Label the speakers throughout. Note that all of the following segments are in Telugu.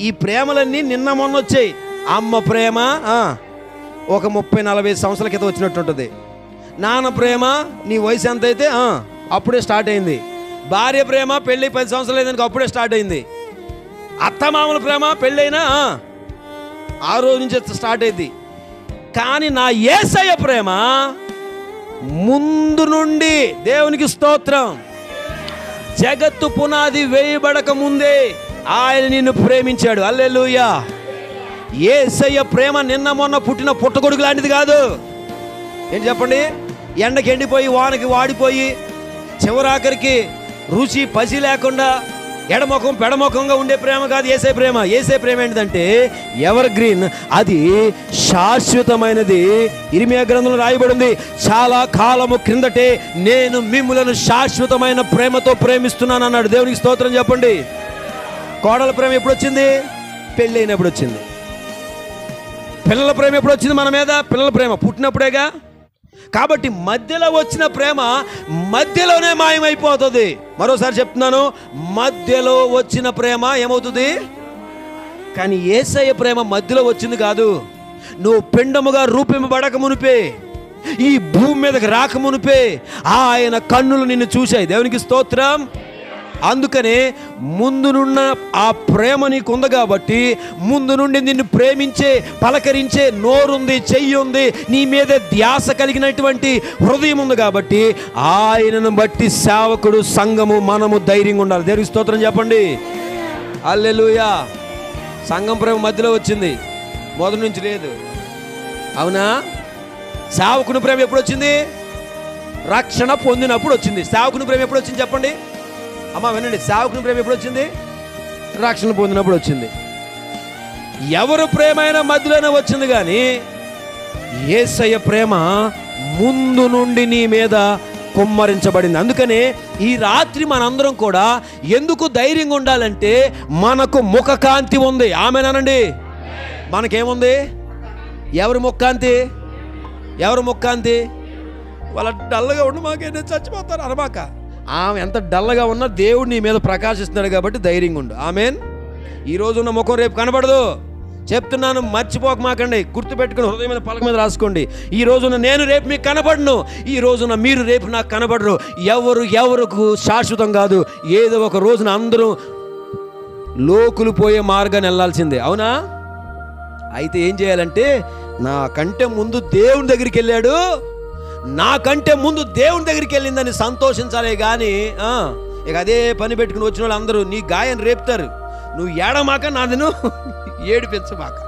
Speaker 1: ఈ ప్రేమలన్నీ నిన్న మొన్న వచ్చాయి అమ్మ ప్రేమ ఒక ముప్పై నలభై సంవత్సరాల క్రితం వచ్చినట్టు ఉంటుంది నాన్న ప్రేమ నీ వయసు ఎంత అయితే అప్పుడే స్టార్ట్ అయింది. భార్య ప్రేమ పెళ్ళి పది సంవత్సరాలు అయింది అప్పుడే స్టార్ట్ అయింది. అత్తమామల ప్రేమ పెళ్ళైనా ఆ, ఆ రోజు నుంచి స్టార్ట్ అయింది. కానీ నా ఏసయ్య ప్రేమ ముందు నుండి దేవునికి స్తోత్రం. జగత్తు పునాది వేయబడక ముందే ఆయన నిన్ను ప్రేమించాడు. అల్లెలుయా ఏసయ్య ప్రేమ నిన్న మొన్న పుట్టిన పుట్టగొడుగు లాంటిది కాదు. ఏంటి చెప్పండి? ఎండకి ఎండిపోయి వానకి వాడిపోయి చివరాఖరికి రుచి పసి లేకుండా ఎడముఖం పెడముఖంగా ఉండే ప్రేమ కాదు ఏసే ప్రేమ. ఏసే ప్రేమ ఏంటిదంటే ఎవర్ గ్రీన్. అది శాశ్వతమైనది. ఇరిమియా గ్రంథంలో రాయబడింది. చాలా కాలము క్రిందటే నేను మిమ్ములను శాశ్వతమైన ప్రేమతో ప్రేమిస్తున్నాను అన్నాడు దేవునికి స్తోత్రం చెప్పండి. కోడల ప్రేమ ఎప్పుడు వచ్చింది పెళ్ళైనప్పుడు వచ్చింది. పిల్లల ప్రేమ ఎప్పుడు వచ్చింది మన మీద? పిల్లల ప్రేమ పుట్టినప్పుడేగా? కాబట్టి మధ్యలో వచ్చిన ప్రేమ మధ్యలోనే మాయమైపోతుంది. మరోసారి చెప్తున్నాను మధ్యలో వచ్చిన ప్రేమ ఏమవుతుంది? కానీ ఏసయ్య ప్రేమ మధ్యలో వచ్చింది కాదు. నువ్వు పిండముగా రూపింపబడక మునిపే ఈ భూమి మీదకి రాక మునిపే ఆయన కన్నులు నిన్ను చూశాయి. దేవునికి స్తోత్రం. అందుకనే ముందునున్న ఆ ప్రేమ నీకు ఉంది కాబట్టి ముందు నుండి నిన్ను ప్రేమించే పలకరించే నోరుంది చెయ్యి ఉంది నీ మీద ధ్యాస కలిగినటువంటి హృదయం ఉంది కాబట్టి ఆయనను బట్టి సేవకుడు సంఘము మనము ధైర్యంగా ఉండాలి. దేవునికి స్తోత్రం చెప్పండి. అల్లెలుయా సంఘం ప్రేమ మధ్యలో వచ్చింది. మొదటి నుంచి లేదు. అవునా? సేవకుని ప్రేమ ఎప్పుడు వచ్చింది రక్షణ పొందినప్పుడు వచ్చింది. సేవకుని ప్రేమ ఎప్పుడు వచ్చింది చెప్పండి. అమ్మా వినండి సేవకుని ప్రేమ ఎప్పుడు వచ్చింది? రక్షణ పొందినప్పుడు వచ్చింది. ఎవరు ప్రేమైన మధ్యలోనే వచ్చింది కానీ ఏసయ్య ప్రేమ ముందు నుండి నీ మీద కుమ్మరించబడింది. అందుకనే ఈ రాత్రి మనందరం కూడా ఎందుకు ధైర్యంగా ఉండాలంటే మనకు ముఖకాంతి ఉంది. ఆమెనండి మనకేముంది? ఎవరి ముఖకాంతి? ఎవరి ముఖకాంతి? వాళ్ళ డల్గా ఉండి మాకేంటి? చచ్చిపోతారు అనమాక. ఆమె ఎంత డల్గా ఉన్నా దేవుడు నీ మీద ప్రకాశిస్తున్నాడు కాబట్టి ధైర్యంగా ఉండు. ఆమెన్? ఈ ఉన్న ముఖం రేపు కనబడదు. చెప్తున్నాను మర్చిపోక మాకండి. గుర్తుపెట్టుకుని హృదయం మీద పలక మీద రాసుకోండి. ఈ రోజున నేను రేపు మీకు కనబడను ఈ రోజున మీరు రేపు నాకు కనబడరు. ఎవరు ఎవరికి శాశ్వతం కాదు. ఏదో ఒక రోజున అందరూ లోకులు పోయే మార్గాన్ని వెళ్ళాల్సిందే. అవునా? అయితే ఏం చేయాలంటే నాకంటే ముందు దేవుని దగ్గరికి వెళ్ళాడు. నాకంటే ముందు దేవుని దగ్గరికి వెళ్ళిందని సంతోషించాలే కానీ ఇక అదే పని పెట్టుకుని వచ్చిన వాళ్ళు అందరూ నీ గాయం రేపుతారు. నువ్వు ఏడమాక నాదును ఏడిపించమాక.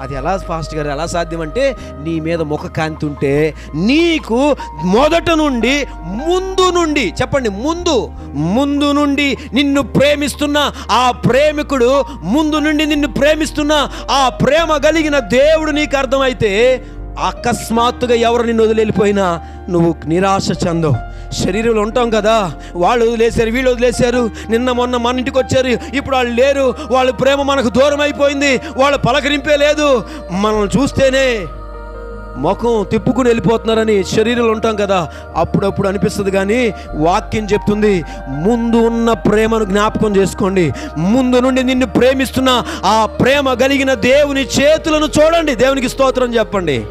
Speaker 1: అది ఎలా ఫాస్ట్ గారు ఎలా సాధ్యం అంటే నీ మీద ముఖ కాంతి ఉంటే నీకు మొదట నుండి ముందు నుండి చెప్పండి ముందు ముందు నుండి నిన్ను ప్రేమిస్తున్న ఆ ప్రేమికుడు ముందు నుండి నిన్ను ప్రేమిస్తున్న ఆ ప్రేమ కలిగిన దేవుడు నీకు అర్థమైతే అకస్మాత్తుగా ఎవరు నిన్ను వదిలేకపోయినా నువ్వు నిరాశ చెందవు. శరీరంలో ఉంటాం కదా వాళ్ళు వదిలేశారు వీళ్ళు వదిలేశారు నిన్న మొన్న మన ఇంటికి వచ్చారు ఇప్పుడు వాళ్ళు లేరు వాళ్ళ ప్రేమ మనకు దూరం అయిపోయింది వాళ్ళ పలకరింపే లేదు. మనల్ని చూస్తేనే ముఖం తిప్పుకుని వెళ్ళిపోతున్నారని శరీరంలో ఉంటాం కదా అప్పుడప్పుడు అనిపిస్తుంది కానీ వాక్యం చెప్తుంది ముందు ఉన్న ప్రేమను జ్ఞాపకం చేసుకోండి. ముందు నుండి నిన్ను ప్రేమిస్తున్న ఆ ప్రేమ కలిగిన దేవుని చేతులను చూడండి దేవునికి స్తోత్రం చెప్పండి.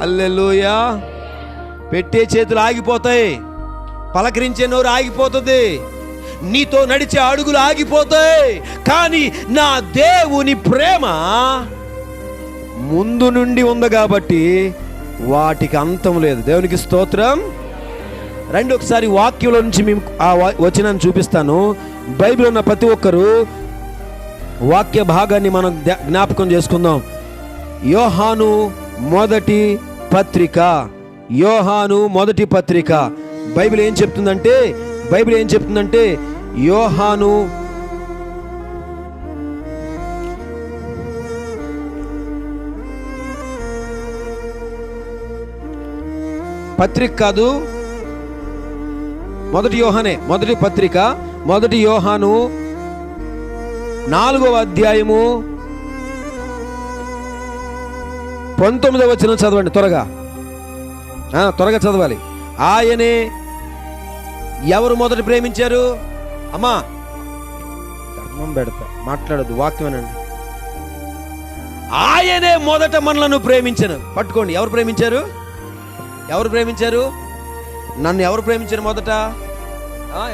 Speaker 1: అల్లెలుయా. పెట్టే చేతులు ఆగిపోతాయి. పలకరించే నోరు ఆగిపోతుంది. నీతో నడిచే అడుగులు ఆగిపోతాయి. కానీ నా దేవుని ప్రేమ ముందు నుండి ఉంది కాబట్టి వాటికి అంతం లేదు. దేవునికి స్తోత్రం. రెండు ఒకసారి వాక్యంలో నుంచి మేము ఆ వచనాన్ని చూపిస్తాను. బైబిల్ ఉన్న ప్రతి ఒక్కరూ వాక్య భాగాన్ని మనం జ్ఞాపకం చేసుకుందాం. యోహాను మొదటి పత్రిక. యోహాను మొదటి పత్రిక. బైబిల్ ఏం చెప్తుందంటే బైబిల్ ఏం చెప్తుందంటే యోహాను పత్రిక కాదు మొదటి యోహానే మొదటి పత్రిక మొదటి యోహాను నాలుగవ అధ్యాయము పంతొమ్మిదవ వచ్చిన చదవండి త్వరగా. త్వరగా చదవాలి. ఆయనే ఎవరు మొదట ప్రేమించారు? అమ్మా ధర్మం పెడతా మాట్లాడద్దు వాక్యం అనండి ఆయనే మొదట మనలను ప్రేమించను. పట్టుకోండి ఎవరు ప్రేమించారు? ఎవరు ప్రేమించారు? నన్ను ఎవరు ప్రేమించారు మొదట?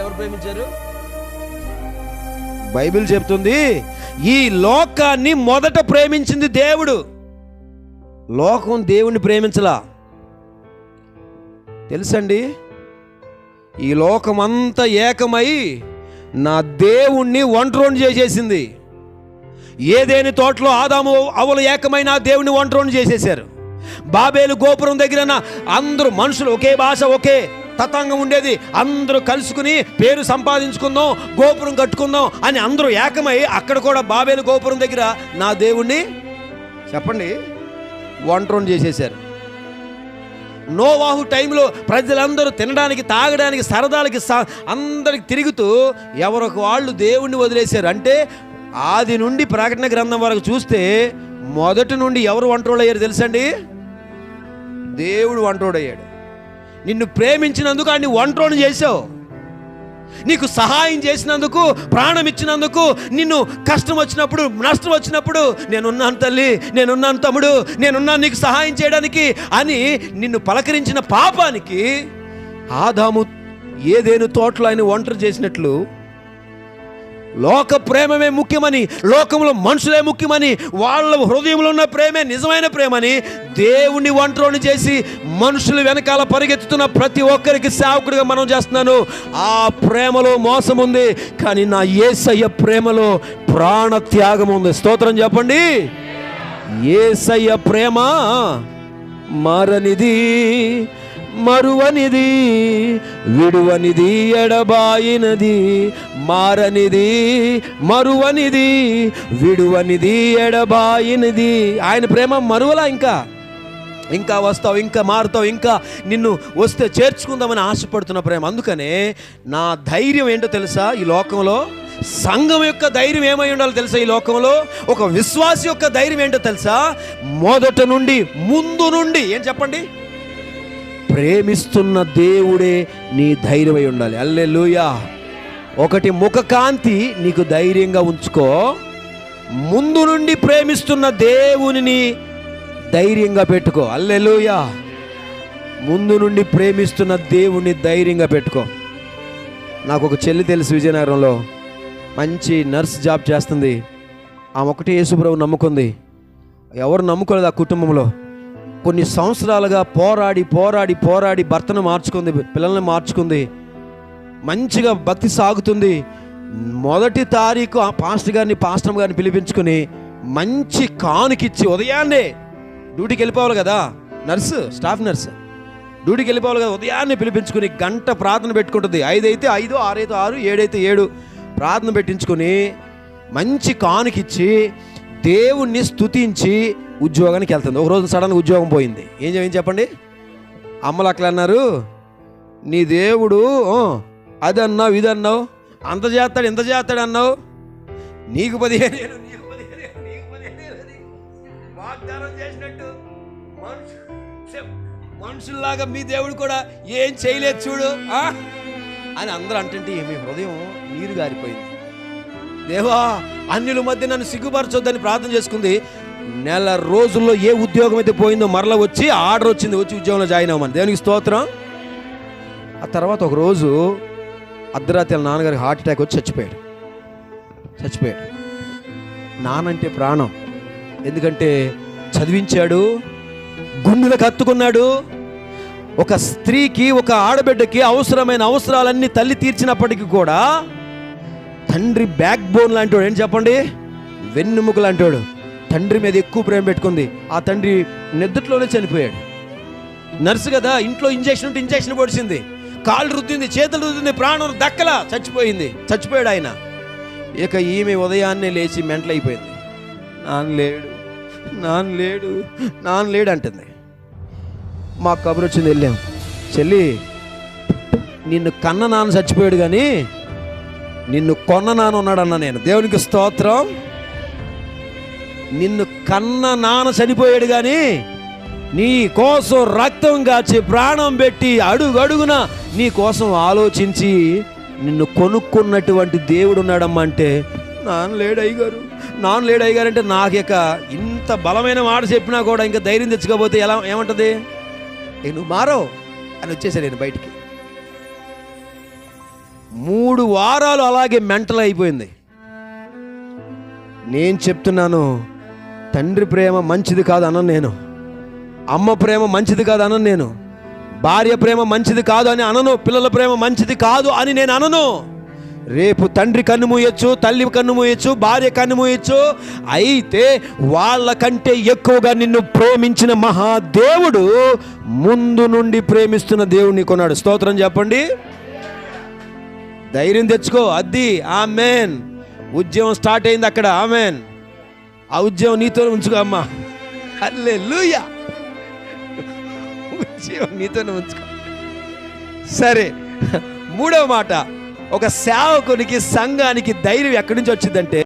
Speaker 1: ఎవరు ప్రేమించారు? బైబిల్ చెప్తుంది ఈ లోకాన్ని మొదట ప్రేమించింది దేవుడు. లోకం దేవుణ్ణి ప్రేమించలా. తెలుసండి? ఈ లోకమంతా ఏకమై నా దేవుణ్ణి ఒంటరోని చేసేసింది. ఏదేని తోటలో ఆదాము అవలు ఏకమై నా దేవుని ఒంటరోని చేసేశారు. బాబేలు గోపురం దగ్గర అందరూ మనుషులు ఒకే భాష ఒకే తతంగం ఉండేది. అందరూ కలుసుకుని పేరు సంపాదించుకుందాం గోపురం కట్టుకుందాం అని అందరూ ఏకమై అక్కడ కూడా బాబేలు గోపురం దగ్గర నా దేవుణ్ణి చెప్పండి. వంట్రోన్ చేసేశారు. నోవాహు టైంలో ప్రజలందరూ తినడానికి తాగడానికి సరదాలకి స- అందరికి తిరుగుతూ ఎవరికి వాళ్ళు దేవుణ్ణి వదిలేశారు. అంటే ఆది నుండి ప్రకటన గ్రంథం వరకు చూస్తే మొదటి నుండి ఎవరు వంటోడయ్యారు తెలుసండి? దేవుడు వంటోడయ్యాడు నిన్ను ప్రేమించినందుకు ఆయన్ని వంటోడు చేసావు నీకు సహాయం చేసినందుకు ప్రాణం ఇచ్చినందుకు నిన్ను కష్టం వచ్చినప్పుడు నష్టం వచ్చినప్పుడు నేనున్నాను తల్లి నేనున్నాను తమ్ముడు నేనున్నాను నీకు సహాయం చేయడానికి అని నిన్ను పలకరించిన పాపానికి ఆదాము ఏదేను తోటలో ఆయన ఒంటరి చేసినట్లు లోక ప్రేమమే ముఖ్యమని లోకంలో మనుషులే ముఖ్యమని వాళ్ళ హృదయంలో ఉన్న ప్రేమే నిజమైన ప్రేమని దేవుణ్ణి ఒంటరిని చేసి మనుషులు వెనకాల పరిగెత్తుతున్న ప్రతి ఒక్కరికి సేవకుడిగా మనం చేస్తున్నాను. ఆ ప్రేమలో మోసం ఉంది కానీ నా ఏసయ్య ప్రేమలో ప్రాణ త్యాగం ఉంది. స్తోత్రం చెప్పండి. ఏసయ్య ప్రేమ మారనిది మరువనిది విడువనిది ఎడబాయినది మారనిది మరువనిది విడువనిది ఎడబాయినది. ఆయన ప్రేమ మరువలా ఇంకా? ఇంకా వస్తావు ఇంకా మారుతావు ఇంకా నిన్ను వస్తే చేర్చుకుందామని ఆశపడుతున్న ప్రేమ. అందుకనే నా ధైర్యం ఏంటో తెలుసా? ఈ లోకంలో సంఘం యొక్క ధైర్యం ఏమై ఉండాలో తెలుసా? ఈ లోకంలో ఒక విశ్వాస యొక్క ధైర్యం ఏంటో తెలుసా? మొదట నుండి ముందు నుండి ఏం చెప్పండి? ప్రేమిస్తున్న దేవుడే నీ ధైర్యమై ఉండాలి. అల్లెలుయా ఒకటి ముఖకాంతి నీకు ధైర్యంగా ఉంచుకో. ముందు నుండి ప్రేమిస్తున్న దేవునిని ధైర్యంగా పెట్టుకో. అల్లెలుయా. ముందు నుండి ప్రేమిస్తున్న దేవుణ్ణి ధైర్యంగా పెట్టుకో. నాకు ఒక చెల్లి తెలుసు విజయనగరంలో. మంచి నర్స్ జాబ్ చేస్తుంది. ఆమె ఒకటి యేసుప్రభు నమ్ముకుంది. ఎవరు నమ్ముకోలేదు ఆ కుటుంబంలో. కొన్ని సంవత్సరాలుగా పోరాడి పోరాడి పోరాడి భర్తను మార్చుకుంది పిల్లల్ని మార్చుకుంది. మంచిగా భక్తి సాగుతుంది. మొదటి తారీఖు ఆ పాస్టర్ గారిని పాస్టర్ గారిని పిలిపించుకుని మంచి కానుకిచ్చి ఉదయాన్నే డ్యూటీకి వెళ్ళిపోవాలి కదా? Nurse staff nurse. డ్యూటీకి వెళ్ళిపోవాలి కదా? ఉదయాన్నే పిలిపించుకుని గంట ప్రార్థన పెట్టుకుంటుంది. ఐదు ఐదు ఆరైతే ఆరు ఏడైతే ఏడు. ప్రార్థన పెట్టించుకుని మంచి కానుకిచ్చి దేవుణ్ణి స్తుతించి ఉద్యోగానికి వెళ్తుంది. ఒక రోజు సడన్గా ఉద్యోగం పోయింది. ఏం ఏం చెప్పండి? అమ్మలు అట్లా అన్నారు నీ దేవుడు అది అన్నావు ఇది అన్నావు అంత చేస్తాడు ఇంత చేస్తాడు అన్నావు. నీకు పదిహేను మనుషుల్లాగా మీ దేవుడు కూడా ఏం చేయలేదు చూడు ఆ? అని అందరూ అంటుంటే మీ హృదయం నీరు గారిపోయింది. దేవా అన్యుల మధ్య నన్ను సిగ్గుపరచొద్దని ప్రార్థన చేసుకుంది. నెల రోజుల్లో ఏ ఉద్యోగం అయితే పోయిందో మరలా వచ్చి ఆర్డర్ వచ్చింది వచ్చి ఉద్యోగంలో జాయిన్ అవ్వమని. దేవునికి స్తోత్రం. ఆ తర్వాత ఒక రోజు అర్ధరాత్రి వాళ్ళ నాన్నగారికి హార్ట్ అటాక్ వచ్చి చచ్చిపోయాడు. చచ్చిపోయాడు. నానంటే ప్రాణం. ఎందుకంటే చదివించాడు గుండెలకు కత్తుకున్నాడు ఒక స్త్రీకి ఒక ఆడబిడ్డకి అవసరమైన అవసరాలన్నీ తల్లి తీర్చినప్పటికీ కూడా తండ్రి బ్యాక్ బోన్ లాంటివాడు. ఏం చెప్పండి? వెన్నుముక లాంటివాడు. తండ్రి మీద ఎక్కువ ప్రేమ పెట్టుకుంది. ఆ తండ్రి నిద్రలోనే చనిపోయాడు. నర్సు కదా ఇంట్లో ఇంజెక్షన్ ఉంటే ఇంజెక్షన్ పొడిచింది. కాళ్ళు రుద్దింది చేతులు రుద్దింది ప్రాణం దక్కలా చచ్చిపోయింది. చచ్చిపోయాడు ఆయన. ఇక ఈమె ఉదయాన్నే లేచి మెంటలైపోయింది. నాన్న లేడు. నాన్న లేడు నాన్న లేడు అంటుంది. మా కబురు వచ్చింది వెళ్ళాం. చెల్లి నిన్ను కన్న నాన్న చచ్చిపోయాడు కానీ నిన్ను కొన్న నాన్న ఉన్నాడన్న నేను. దేవునికి స్తోత్రం. నిన్ను కన్న నాన్న చనిపోయాడు కానీ నీ కోసం రక్తం కాచి ప్రాణం పెట్టి అడుగు అడుగున నీ కోసం ఆలోచించి నిన్ను కొనుక్కున్నటువంటి దేవుడు ఉన్నాడమ్మా అంటే నాన్న లేడు అయ్యగారు. నాన్న లేడు అయ్యగారు అంటే నాకు ఇక ఇంత బలమైన మాట చెప్పినా కూడా ఇంకా ధైర్యం తెచ్చుకోకపోతే ఎలా ఏమంటుంది? నువ్వు మారో అని వచ్చేసాను నేను బయటికి. మూడు వారాలు అలాగే మెంటల్ అయిపోయింది. నేను చెప్తున్నాను తండ్రి ప్రేమ మంచిది కాదు అన్న నేను. అమ్మ ప్రేమ మంచిది కాదు అనను నేను. భార్య ప్రేమ మంచిది కాదు అని అనను పిల్లల ప్రేమ మంచిది కాదు అని నేను అనను. రేపు తండ్రి కన్ను మూయొచ్చు తల్లి కన్ను మూయొచ్చు భార్య కన్ను మూయొచ్చు. అయితే వాళ్ళకంటే ఎక్కువగా నిన్ను ప్రేమించిన మహాదేవుడు ముందు నుండి ప్రేమిస్తున్న దేవుడిని కొన్నాడు. స్తోత్రం చెప్పండి. ధైర్యం తెచ్చుకో. అద్ది. ఆమెన్. ఉద్యమం స్టార్ట్ అయింది అక్కడ. ఆమెన్. ఆ ఉద్యమం నీతో ఉంచుకో అమ్మా. అల్లే ఉద్యమం నీతోనే ఉంచుకో. సరే. మూడవ మాట. ఒక సేవకునికి సంఘానికి ధైర్యం ఎక్కడి నుంచి వచ్చిందంటే